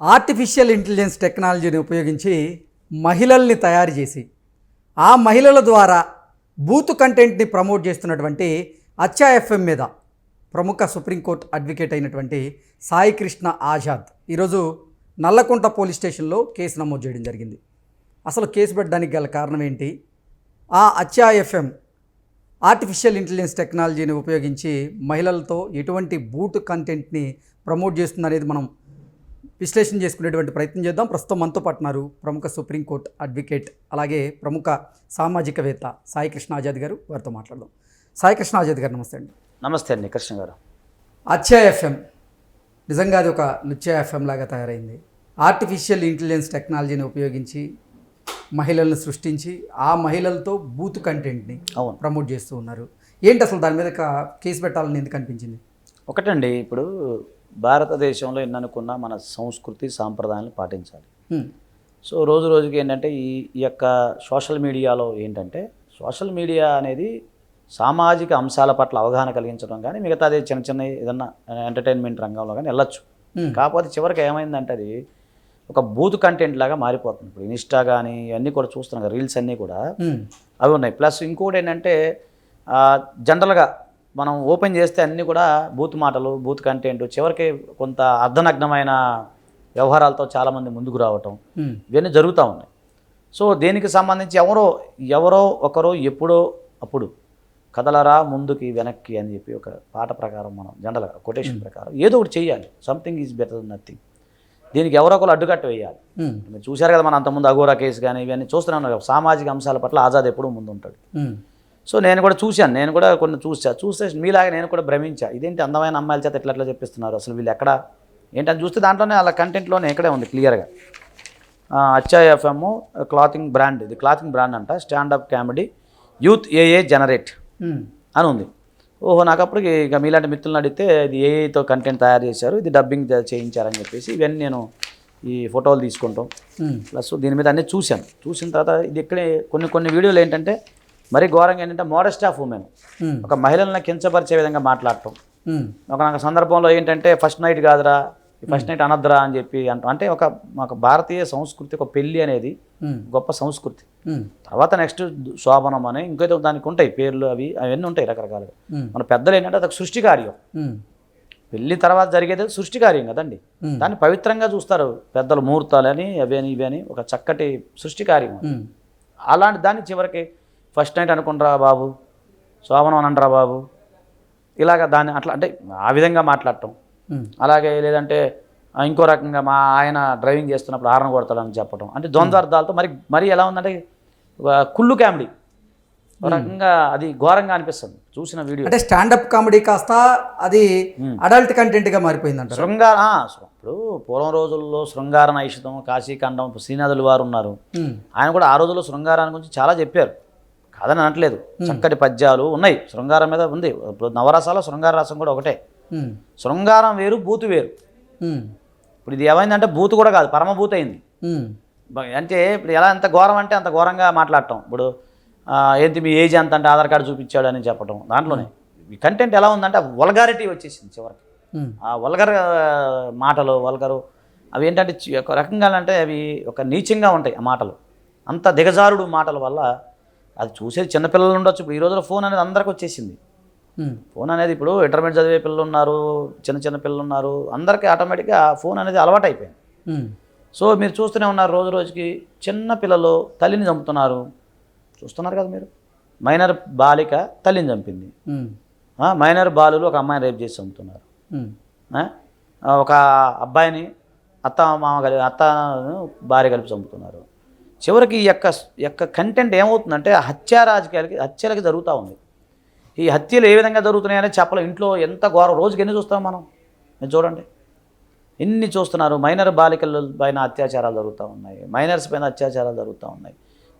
Artificial intelligence టెక్నాలజీని ఉపయోగించి మహిళల్ని తయారు చేసి ఆ మహిళల ద్వారా బూత్ కంటెంట్ని ప్రమోట్ చేస్తున్నటువంటి అచ్చా ఎఫ్ఎం మీద ప్రముఖ సుప్రీంకోర్టు అడ్వకేట్ అయినటువంటి సాయి కృష్ణ ఆజాద్ ఈరోజు నల్లకుంట పోలీస్ స్టేషన్లో కేసు నమోదు చేయడం జరిగింది. అసలు కేసు పెట్టడానికి గల కారణం ఏంటి? ఆ అచ్చా ఎఫ్ఎం ఆర్టిఫిషియల్ ఇంటెలిజెన్స్ టెక్నాలజీని ఉపయోగించి మహిళలతో ఎటువంటి బూట్ కంటెంట్ని ప్రమోట్ చేస్తుందనేది మనం విశ్లేషణ చేసుకునేటువంటి ప్రయత్నం చేద్దాం. ప్రస్తుతం మనతో పట్టున్నారు ప్రముఖ సుప్రీంకోర్టు అడ్వకేట్ అలాగే ప్రముఖ సామాజికవేత్త సాయి కృష్ణ ఆజాద్ గారు. వారితో మాట్లాడదాం. సాయి కృష్ణ ఆజాద్ గారు నమస్తే అండి. నమస్తే అండి కృష్ణ గారు. అచ్చా ఎఫ్ఎం. నిజంగా అది ఒక లుచ్చా ఎఫ్ఎం లాగా తయారైంది. ఆర్టిఫిషియల్ ఇంటెలిజెన్స్ టెక్నాలజీని ఉపయోగించి మహిళలను సృష్టించి ఆ మహిళలతో బూత్ కంటెంట్ని అవును. ప్రమోట్ చేస్తూ ఉన్నారు. ఏంటి అసలు దాని మీద కేసు పెట్టాలని ఎందుకు అనిపించింది? ఒకటండి ఇప్పుడు భారతదేశంలో ఎన్ననుకున్నా మన సంస్కృతి సాంప్రదాయాలను పాటించాలి. సో రోజు రోజుకి ఏంటంటే ఈ ఈ యొక్క సోషల్ మీడియాలో ఏంటంటే సోషల్ మీడియా అనేది సామాజిక అంశాల పట్ల అవగాహన కలిగించడం కానీ మిగతాది చిన్న చిన్న ఏదన్నా ఎంటర్టైన్మెంట్ రంగంలో కానీ వెళ్ళొచ్చు. కాకపోతే చివరికి ఏమైందంటే అది ఒక బూత్ కంటెంట్ లాగా మారిపోతుంది ఇప్పుడు ఇన్స్టా కానీ ఇవన్నీ కూడా చూస్తున్నాం కదా రీల్స్ అన్నీ కూడా. అవి ఉన్నాయి ప్లస్ ఇంకోటి ఏంటంటే జనరల్గా మనం ఓపెన్ చేస్తే అన్నీ కూడా బూత్ మాటలు బూత్ కంటెంట్ చివరికి కొంత అర్ధనగ్నమైన వ్యవహారాలతో చాలామంది ముందుకు రావటం. ఇవన్నీ జరుగుతూ ఉన్నాయి సో దీనికి సంబంధించి ఎవరో ఎవరో ఒకరో ఎప్పుడో అప్పుడు కదలరా ముందుకి వెనక్కి అని చెప్పి ఒక పాట ప్రకారం మనం జనరల్గా కొటేషన్ ప్రకారం ఏదో ఒకటి చేయాలి సంథింగ్ ఈజ్ బెటర్ నథింగ్ దీనికి ఎవరో ఒకరు అడ్డుకట్ట వేయాలి. మీరు చూశారు కదా మనం అంతకుముందు అఘోరా కేసు కానీ ఇవన్నీ చూస్తూనే ఉన్నాం కదా. సామాజిక అంశాల పట్ల ఆజాద్ ఎప్పుడూ ముందు ఉంటాడు. సో నేను కూడా చూశాను నేను కూడా కొన్ని చూసా చూస్తే మీలాగా నేను కూడా భ్రమించా. ఇదేంటి అందమైన అమ్మాయిల చేత ఇట్లా ఎట్లా చెప్పిస్తున్నారు? అసలు వీళ్ళు ఎక్కడ? ఏంటని చూస్తే దాంట్లోనే అలా కంటెంట్లోనే ఇక్కడే ఉంది క్లియర్గా. అచ్చా ఎఫ్ఎమ్ క్లాతింగ్ బ్రాండ్ ఇది. క్లాతింగ్ బ్రాండ్ అంట స్టాండప్ కామెడీ యూత్ ఏఏ జనరేట్. అని ఉంది. ఓహో నాకు అప్పటికి ఇక మీలాంటి మిత్రులను అడిగితే ఇది ఏఐతో కంటెంట్ తయారు చేశారు ఇది డబ్బింగ్ చేయించారని చెప్పేసి ఇవన్నీ నేను ఈ ఫోటోలు తీసుకుంటాం. ప్లస్ దీని మీద అన్నీ చూశాను. చూసిన తర్వాత ఇది ఇక్కడే కొన్ని కొన్ని వీడియోలు ఏంటంటే మరీ ఘోరంగా ఏంటంటే మోడెస్ట్ ఆఫ్ ఉమెన్. ఒక మహిళలను కించపరిచే విధంగా మాట్లాడటం హ్మ్. ఒక నాకు సందర్భంలో ఏంటంటే ఫస్ట్ నైట్ కాదురా ఫస్ట్ నైట్ అనద్దురా అని చెప్పి అంటాం అంటే ఒక మాకు భారతీయ సంస్కృతి ఒక పెళ్ళి అనేది హ్మ్. గొప్ప సంస్కృతి హ్మ్. తర్వాత నెక్స్ట్ శోభనం అని ఇంకేదో దానికి ఉంటాయి పేర్లు అవి అవన్నీ ఉంటాయి రకరకాలుగా. మన పెద్దలు ఏంటంటే అదొక సృష్టి కార్యం. పెళ్ళి తర్వాత జరిగేది సృష్టి కార్యం కదండి Hmm. దాన్ని పవిత్రంగా చూస్తారు పెద్దలు ముహూర్తాలని అవి అని ఇవి అని ఒక చక్కటి సృష్టి కార్యం. అలాంటి దాన్ని చివరికి ఫస్ట్ నైట్ అనుకుంటారా బాబు? శోభనం అనంటరా బాబు? ఇలాగ దాన్ని అట్లా అంటే ఆ విధంగా మాట్లాడటం. అలాగే లేదంటే ఇంకో రకంగా మా ఆయన డ్రైవింగ్ చేస్తున్నప్పుడు ఆరణ కొడతాడని చెప్పడం అంటే ద్వంద్వార్థాలతో మరి మరి ఎలా ఉందంటే కుళ్ళు కామెడీ. ఒక రకంగా అది ఘోరంగా అనిపిస్తుంది. చూసిన వీడియో. అంటే స్టాండప్ కామెడీ కాస్త అది అడల్ట్ కంటెంట్గా మారిపోయింది అంటారు శృంగార ఇప్పుడు పూర్వం రోజుల్లో శృంగార నైషితం కాశీఖండం శ్రీనాథులు వారు ఉన్నారు. ఆయన కూడా ఆ రోజుల్లో శృంగారాన్ని గురించి చాలా చెప్పారు. కాదని అనట్లేదు. చక్కటి పద్యాలు ఉన్నాయి. శృంగారం మీద ఉంది. ఇప్పుడు నవరసాల శృంగార రసం కూడా ఒకటే. శృంగారం వేరు బూతు వేరు. ఇప్పుడు ఇది ఏమైందంటే బూతు కూడా కాదు పరమభూతి అయింది. అంటే ఇప్పుడు ఎలా ఎంత ఘోరం అంటే అంత ఘోరంగా మాట్లాడటం. ఇప్పుడు ఏంటి మీ ఏజ్ ఎంత అంటే ఆధార్ కార్డు చూపించాడు అని చెప్పడం దాంట్లోనే. ఈ కంటెంట్ ఎలా ఉందంటే వల్గారిటీ వచ్చేసింది చివరికి. ఆ వల్గర్ మాటలు వల్గరు అవి ఏంటంటే ఒక రకంగా అంటే అవి ఒక నీచంగా ఉంటాయి ఆ మాటలు. అంత దిగజారుడు మాటల వల్ల అది చూసేది చిన్నపిల్లలు ఉండొచ్చు. ఇప్పుడు ఈ రోజుల్లో ఫోన్ అనేది అందరికి వచ్చేసింది. ఫోన్ అనేది ఇప్పుడు ఇంటర్మీడియట్ చదివే పిల్లలు ఉన్నారు చిన్న చిన్న పిల్లలు ఉన్నారు అందరికీ ఆటోమేటిక్గా ఫోన్ అనేది అలవాటు అయిపోయింది సో మీరు చూస్తూనే ఉన్నారు రోజు రోజుకి చిన్న పిల్లలు తల్లిని చంపుతున్నారు. చూస్తున్నారు కదా మీరు? మైనర్ బాలిక తల్లిని చంపింది. మైనర్ బాలులు ఒక అమ్మాయిని రేప్ చేసి చంపుతున్నారు. ఒక అబ్బాయిని అత్త మామ కలిపి అత్త భార్య కలిపి చంపుతున్నారు. చివరికి ఈ యొక్క యొక్క కంటెంట్ ఏమవుతుందంటే హత్యా రాజకీయాలకి హత్యలకి జరుగుతూ ఉంది. ఈ హత్యలు ఏ విధంగా జరుగుతున్నాయని చెప్పలే. ఇంట్లో ఎంత ఘోరం రోజుకి ఎన్ని చూస్తాం మనం? మీరు చూడండి. ఎన్ని చూస్తున్నారు? మైనర్ బాలికల పైన అత్యాచారాలు జరుగుతూ ఉన్నాయి. మైనర్స్ పైన అత్యాచారాలు జరుగుతూ ఉన్నాయి.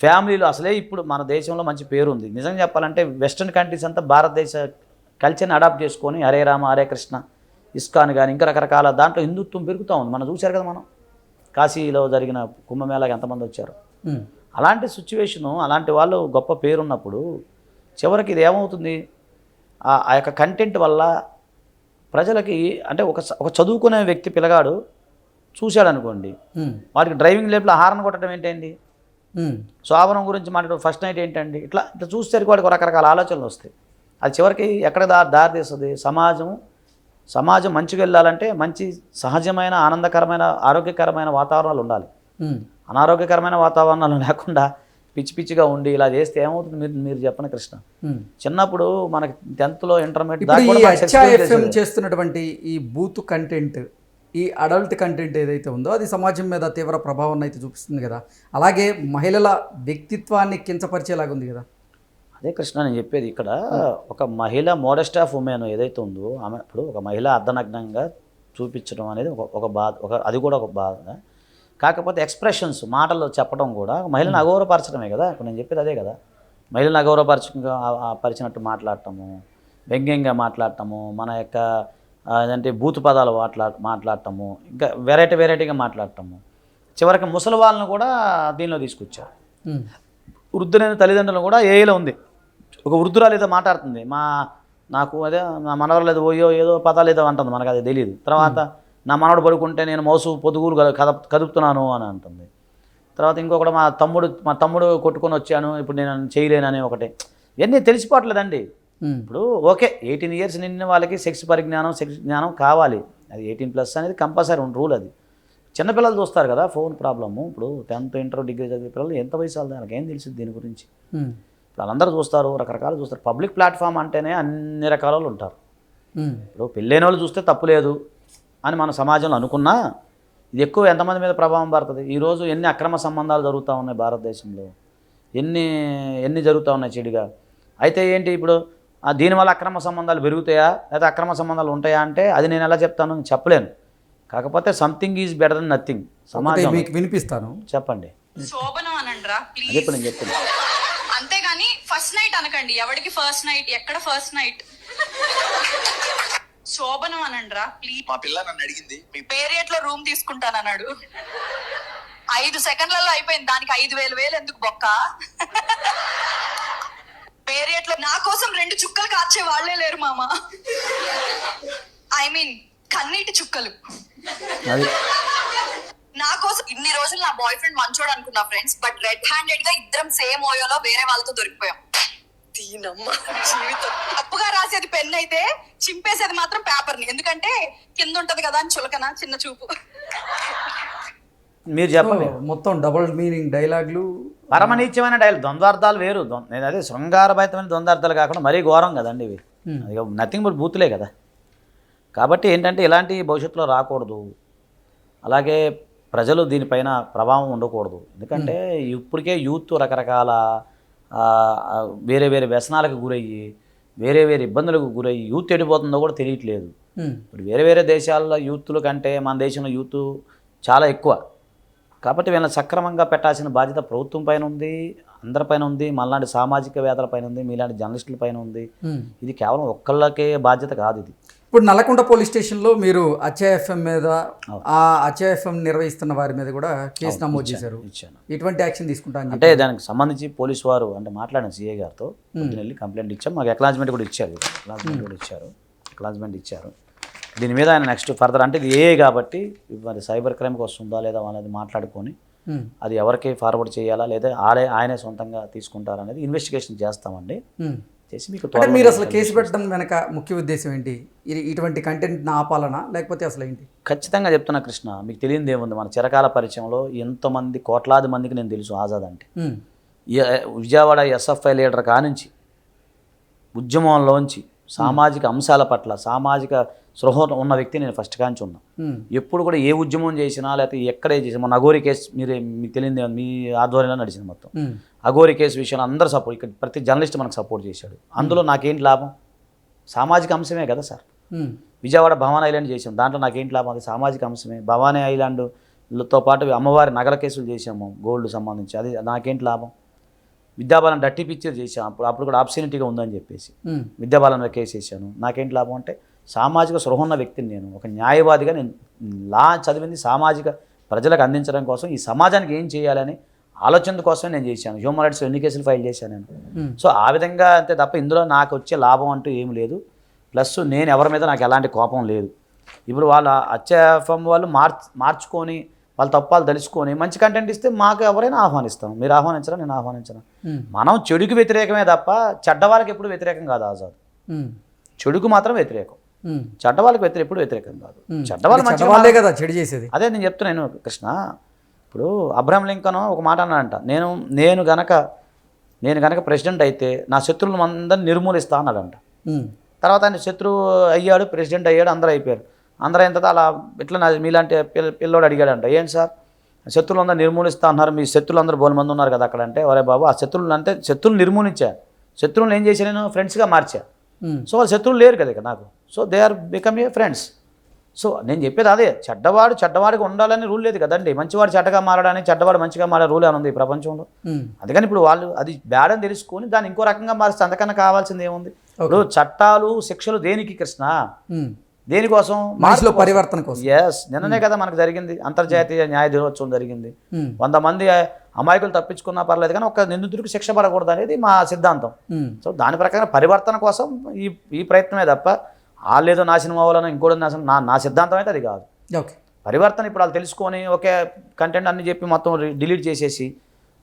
ఫ్యామిలీలు అసలే ఇప్పుడు మన దేశంలో మంచి పేరు ఉంది నిజంగా చెప్పాలంటే వెస్ట్రన్ కంట్రీస్ అంతా భారతదేశ కల్చర్ని అడాప్ట్ చేసుకొని హరే రామ హరే కృష్ణ ఇస్కాన్ కానీ ఇంకా రకరకాల దాంట్లో హిందుత్వం పెరుగుతూ ఉంది. మనం చూశారు కదా మనం? కాశీలో జరిగిన కుంభమేళాకి ఎంతమంది వచ్చారు? అలాంటి సిచ్యువేషను అలాంటి వాళ్ళు గొప్ప పేరున్నప్పుడు చివరికి ఇది ఏమవుతుంది? ఆ యొక్క కంటెంట్ వల్ల ప్రజలకి అంటే ఒక ఒక చదువుకునే వ్యక్తి పిల్లగాడు చూశాడు అనుకోండి వాడికి డ్రైవింగ్ లేపులో హార్న్ కొట్టడం ఏంటండి? శోభనం గురించి మాట్లాడడం ఫస్ట్ నైట్ ఏంటండి? ఇట్లా ఇట్లా చూసేసరికి వాడికి రకరకాల ఆలోచనలు వస్తాయి. అది చివరికి ఎక్కడ దారి తీస్తుంది? సమాజం సమాజం మంచిగా వెళ్ళాలంటే మంచి సహజమైన ఆనందకరమైన ఆరోగ్యకరమైన వాతావరణాలు ఉండాలి. అనారోగ్యకరమైన వాతావరణాలు లేకుండా పిచ్చి పిచ్చిగా ఉండి ఇలా చేస్తే ఏమవుతుంది మీరు మీరు చెప్పండి కృష్ణ. చిన్నప్పుడు మనకి టెన్త్లో ఇంటర్మీడియట్. చేస్తున్నటువంటి ఈ బూత్ కంటెంట్ ఈ అడల్ట్ కంటెంట్ ఏదైతే ఉందో అది సమాజం మీద తీవ్ర ప్రభావం అయితే చూపిస్తుంది కదా అలాగే మహిళల వ్యక్తిత్వాన్ని కించపరిచేలాగా ఉంది కదా అదే కృష్ణ నేను చెప్పేది ఇక్కడ ఒక మహిళ మోడెస్ట్ ఆఫ్ ఉమెన్ ఏదైతే ఉందో ఆమె ఇప్పుడు ఒక మహిళ అర్ధనగ్నంగా చూపించడం అనేది ఒక ఒక బాధ ఒక అది కూడా ఒక బాధ. కాకపోతే ఎక్స్ప్రెషన్స్ మాటలు చెప్పడం కూడా మహిళను అగౌరవపరచడమే కదా? ఇప్పుడు నేను చెప్పేది అదే కదా. మహిళను అగౌరవపరచగా పరిచినట్టు మాట్లాడటము వ్యంగ్యంగా మాట్లాడటము మన యొక్క ఆ, ఏంటంటే బూతు పదాలు మాట్లా మాట్లాడటము ఇంకా వెరైటీ వెరైటీగా మాట్లాడటము. చివరికి ముసలి వాళ్ళను కూడా దీనిలో తీసుకొచ్చారు. వృద్ధులైన తల్లిదండ్రులు కూడా ఏఐలో ఉంది. ఒక వృద్ధురాలు ఏదో మాట్లాడుతుంది మా నాకు అదే నా మనవరాలు ఏదో ఓయో ఏదో పదాలు ఏదో అంటుంది మనకు అది తెలియదు తర్వాత నా మనవడు పడుకుంటే నేను మోసు పొదుగులు కద- కద కదుపుతున్నాను అని అంటుంది. తర్వాత ఇంకొకటి మా తమ్ముడు మా తమ్ముడు కొట్టుకొని వచ్చాను ఇప్పుడు నేను చేయలేనని ఒకటి. ఇవన్నీ తెలిసిపోవట్లేదండి. ఇప్పుడు ఓకే ఎయిటీన్ ఇయర్స్ నిండిన వాళ్ళకి సెక్స్ పరిజ్ఞానం సెక్స్ జ్ఞానం కావాలి. అది ఎయిటీన్ ప్లస్ అనేది కంపల్సరీ రూల్ అది. చిన్నపిల్లలు చూస్తారు కదా ఫోన్ ప్రాబ్లము. ఇప్పుడు టెన్త్ ఇంటర్ డిగ్రీ చదివే పిల్లలు ఎంత వయసు వాళ్ళకి ఏం తెలిసింది దీని గురించి. ఇప్పుడు వాళ్ళందరూ చూస్తారు రకరకాలు చూస్తారు. పబ్లిక్ ప్లాట్ఫామ్ అంటేనే అన్ని రకాల వాళ్ళు ఉంటారు. ఇప్పుడు పెళ్ళైన వాళ్ళు చూస్తే తప్పు లేదు అని మన సమాజంలో అనుకున్నా ఇది ఎక్కువ ఎంతమంది మీద ప్రభావం పడుతుంది? ఈరోజు ఎన్ని అక్రమ సంబంధాలు జరుగుతూ ఉన్నాయి భారతదేశంలో? ఎన్ని ఎన్ని జరుగుతూ ఉన్నాయి చెడుగా? అయితే ఏంటి ఇప్పుడు ఆ దీనివల్ల అక్రమ సంబంధాలు పెరుగుతాయా? లేదా అక్రమ సంబంధాలు ఉంటాయా అంటే అది నేను ఎలా చెప్తాను చెప్పలేను. కాకపోతే something is better then nothing సమాజం మీకు వినిపిస్తాను. చెప్పండి. శోభనం అనండ్రా అదే ప్లీజ్ ఇప్పుడు నేను చెప్తున్నా. అంతేగాని ఫస్ట్ నైట్ అనకండి. ఎవరికి ఫస్ట్ నైట్ ఎక్కడ ఫస్ట్ నైట్ శోభనం అనండ్రా ప్లీజ్ మా పిల్ల నన్ను అడిగింది. మీ పేరియట్లో రూమ్ తీసుకుంటానన్నాడు ఐదు సెకండ్లలో అయిపోయింది. దానికి ఐదు వేలు వేలు ఎందుకు బొక్క? పేరియట్లో నా కోసం రెండు చుక్కలు కార్చే వాళ్ళే లేరు మామ. ఐ మీన్ కన్నీటి చుక్కలు. రోజులు నా బాయ్ ఫ్రెండ్ మంచోడు అనుకున్నా ఫ్రెండ్స్ బట్ రెడ్ హ్యాండెడ్గా ఇద్దరం సేమ్ ఓయోలో వేరే వాళ్ళతో దొరికిపోయాం. దీనమ్మ. జీవితం. తప్పుగా రాసేది పెన్ అయితే చింపేసేది మాత్రం పేపర్ని. ఎందుకంటే కింద ఉంటది కదా అని చులకన చిన్న చూపు. మీరు చెప్పండి. మొత్తం డబుల్ మీనింగ్ డైలాగులు పరమనీత్యమైన డైల్ ద్వంద్వార్థాలు వేరు. నేను అదే శృంగారభరితమైన ద్వంద్వార్థాలు కాకుండా మరీ ఘోరం కదండి ఇవి. నథింగ్ బట్ బూతులే కదా. కాబట్టి ఏంటంటే ఇలాంటి భవిష్యత్తులో రాకూడదు. అలాగే ప్రజలు దీనిపైన ప్రభావం ఉండకూడదు. ఎందుకంటే ఇప్పటికే యూత్ రకరకాల వేరే వేరే వ్యసనాలకు గురయ్యి వేరే వేరే ఇబ్బందులకు గురయ్యి యూత్ ఎడిపోతుందో కూడా తెలియట్లేదు. ఇప్పుడు వేరే వేరే దేశాల్లో యూత్ల కంటే మన దేశంలో యూత్ చాలా ఎక్కువ. కాబట్టి వీళ్ళని సక్రమంగా పెట్టాల్సిన బాధ్యత ప్రభుత్వం పైన ఉంది అందరిపైన ఉంది మనలాంటి సామాజిక వేదల పైన ఉంది మీలాంటి జర్నలిస్టుల పైన ఉంది. ఇది కేవలం ఒక్కళ్ళకే బాధ్యత కాదు ఇది. ఇప్పుడు నల్లకుంట పోలీస్ స్టేషన్లో మీరు అచ్చఎఫ్ఎం మీద ఆ అచ్చఎఫ్ఎం నిర్వహిస్తున్న వారి మీద కూడా కేసు నమోదు చేశారు. ఇచ్చాను. ఎటువంటి యాక్షన్ తీసుకుంటా అని అంటే దానికి సంబంధించి పోలీసు వారు అంటే మాట్లాడాను సీఏ గారితో వెళ్ళి కంప్లైంట్ ఇచ్చాం మాకు ఎక్లాజ్మెంట్ కూడా ఇచ్చారు. ఎక్లాజ్మెంట్ కూడా ఇచ్చారు. ఎక్లాజ్మెంట్ ఇచ్చారు. దీని మీద ఆయన నెక్స్ట్ ఫర్దర్ అంటే ఇది ఏ కాబట్టి మరి సైబర్ క్రైమ్కి వస్తుందా లేదా అనేది మాట్లాడుకొని. అది ఎవరికి ఫార్వర్డ్ చేయాలా లేదా ఆడే ఆయనే సొంతంగా తీసుకుంటారా అనేది ఇన్వెస్టిగేషన్ చేస్తామండి. చేసి మీకు మీరు అసలు కేసు పెట్టడం వెనక ముఖ్య ఉద్దేశం ఏంటి? ఇటువంటి కంటెంట్ని ఆపాలనా లేకపోతే అసలు ఏంటి? ఖచ్చితంగా చెప్తున్నా కృష్ణ మీకు తెలియదు ఏముంది? మన చిరకాల పరిచయంలో ఎంతమంది కోట్లాది మందికి నేను తెలుసు ఆజాద్ అంటే. విజయవాడ ఎస్ఎఫ్ఐ లీడర్ కానుంచి ఉద్యమంలోంచి సామాజిక అంశాల పట్ల సామాజిక స్పృహ ఉన్న వ్యక్తి నేను ఫస్ట్ కాంచి ఉన్నా. ఎప్పుడు కూడా ఏ ఉద్యమం చేసినా లేకపోతే ఎక్కడే చేసినా మన అఘోరి కేసు మీరే మీకు తెలియదు మీ ఆధ్వర్యంలో నడిచింది మొత్తం. అఘోరి కేసు విషయంలో అందరూ సపోర్ట్ ఇక్కడ ప్రతి జర్నలిస్ట్ మనకు సపోర్ట్ చేశాడు. అందులో నాకేంటి లాభం? సామాజిక అంశమే కదా సార్. విజయవాడ భవానీ ఐలాండ్ చేసాం దాంట్లో నాకేంటి లాభం? అది సామాజిక అంశమే. భవానీ ఐలాండ్తో పాటు అమ్మవారి నగల కేసులు చేసాము గోల్డ్ సంబంధించి. అది నాకేంటి లాభం? విద్యాబాలన్ డట్టి పిక్చర్ చేసాం అప్పుడు అప్పుడు కూడా ఆప్షనిటీగా ఉందని చెప్పేసి మీద కేసు వేసాను నాకేంటి లాభం అంటే సామాజిక సృహ ఉన్న వ్యక్తిని నేను ఒక న్యాయవాదిగా నేను లా చదివింది సామాజిక ప్రజలకు అందించడం కోసం ఈ సమాజానికి ఏం చేయాలని ఆలోచన కోసమే నేను చేశాను. హ్యూమన్ రైట్స్ ఎన్ని కేసులు ఫైల్ చేశాను నేను. సో ఆ విధంగా అంతే తప్ప ఇందులో నాకు వచ్చే లాభం అంటూ ఏం లేదు. ప్లస్ నేను ఎవరి మీద నాకు ఎలాంటి కోపం లేదు. ఇప్పుడు వాళ్ళ అచ్చఫం వాళ్ళు మార్చ్ మార్చుకొని వాళ్ళ తప్పాలు తెలుసుకొని మంచి కంటెంట్ ఇస్తే మాకు ఎవరైనా ఆహ్వానిస్తాం. మీరు ఆహ్వానించరా నేను ఆహ్వానించరా ఉమ్, మనం చెడుకి వ్యతిరేకమే తప్ప చెడ్డ వాళ్ళకి ఎప్పుడు వ్యతిరేకం కాదు ఆజాద్. చెడుకు మాత్రం వ్యతిరేకం. చెడ్డ వాళ్ళకి వ్యతిరేక ఎప్పుడు వ్యతిరేకం కాదు. చెడ్డ వాళ్ళు మంచి చెడ్డవాళ్ళే కదా చెడు చేసేది. అదే నేను చెప్తున్నాను కృష్ణ. ఇప్పుడు అబ్రహం లింకన్ ఒక మాట అన్నాడంట. నేను నేను గనక నేను గనక ప్రెసిడెంట్ అయితే నా శత్రువులను అందరిని నిర్మూలిస్తా అన్నాడంట. తర్వాత ఆయన శత్రువు అయ్యాడు ప్రెసిడెంట్ అయ్యాడు అందరూ అయిపోయారు. అందరూ అయిన తర్వాత అలా ఇట్లా నా మీలాంటి పిల్ల పిల్లోడు అడిగాడంట ఏం సార్? శత్రువులు అందరూ నిర్మూలిస్తా అన్నారు మీ శత్రువులు అందరూ బోలు మంది ఉన్నారు కదా అక్కడ అంటే ఒరే బాబు ఆ శత్రువులు అంటే శత్రువులు నిర్మూలించా. శత్రువులు ఏం చేశా నేను? ఫ్రెండ్స్గా మార్చా. సో వాళ్ళు శత్రువులు లేరు కదా ఇక నాకు. So they are become a friends. So నేను చెప్పేది అదే చెడ్డవాడు చెడ్డవాడికి ఉండాలని రూల్ లేదు కదండి. మంచివాడు చెడ్డగా మారడానికి చెడ్డవాడు మంచిగా మారే రూల్ అని ఉంది ఈ ప్రపంచంలో. అందుకని ఇప్పుడు వాళ్ళు అది బ్యాడ్ అని తెలుసుకొని దాన్ని ఇంకో రకంగా మారిస్తే అంతకన్నా కావాల్సింది ఏముంది? ఇప్పుడు చట్టాలు శిక్షలు దేనికి కృష్ణ. దేనికోసం? మనిషిలో పరివర్తన కోసం. ఎస్ నిన్ననే కదా మనకు జరిగింది. అంతర్జాతీయ న్యాయ దినోత్సవం జరిగింది. వంద మంది అమాయకులు తప్పించుకున్నా పర్లేదు కానీ ఒక నిందితుడికి శిక్ష పడకూడదు అనేది మా సిద్ధాంతం. సో దాని ప్రకారం పరివర్తన కోసం ఈ ఈ ప్రయత్నమే తప్ప వాళ్ళేదో నాశనం అవ్వాలని ఇంకోటి నాశనం నా నా సిద్ధాంతం అయితే అది కాదు. ఓకే. పరివర్తన ఇప్పుడు వాళ్ళు తెలుసుకొని ఒకే కంటెంట్ అన్ని చెప్పి మొత్తం డిలీట్ చేసేసి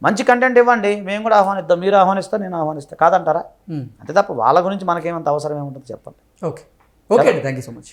మంచి కంటెంట్ ఇవ్వండి మేము కూడా ఆహ్వానిద్దాం మీరు ఆహ్వానిస్తా నేను ఆహ్వానిస్తా. కాదంటారా? అంతే తప్ప వాళ్ళ గురించి మనకేమంత అవసరం ఏముంటుంది చెప్పండి. ఓకే. ఓకే అండి థ్యాంక్ యూ సో మచ్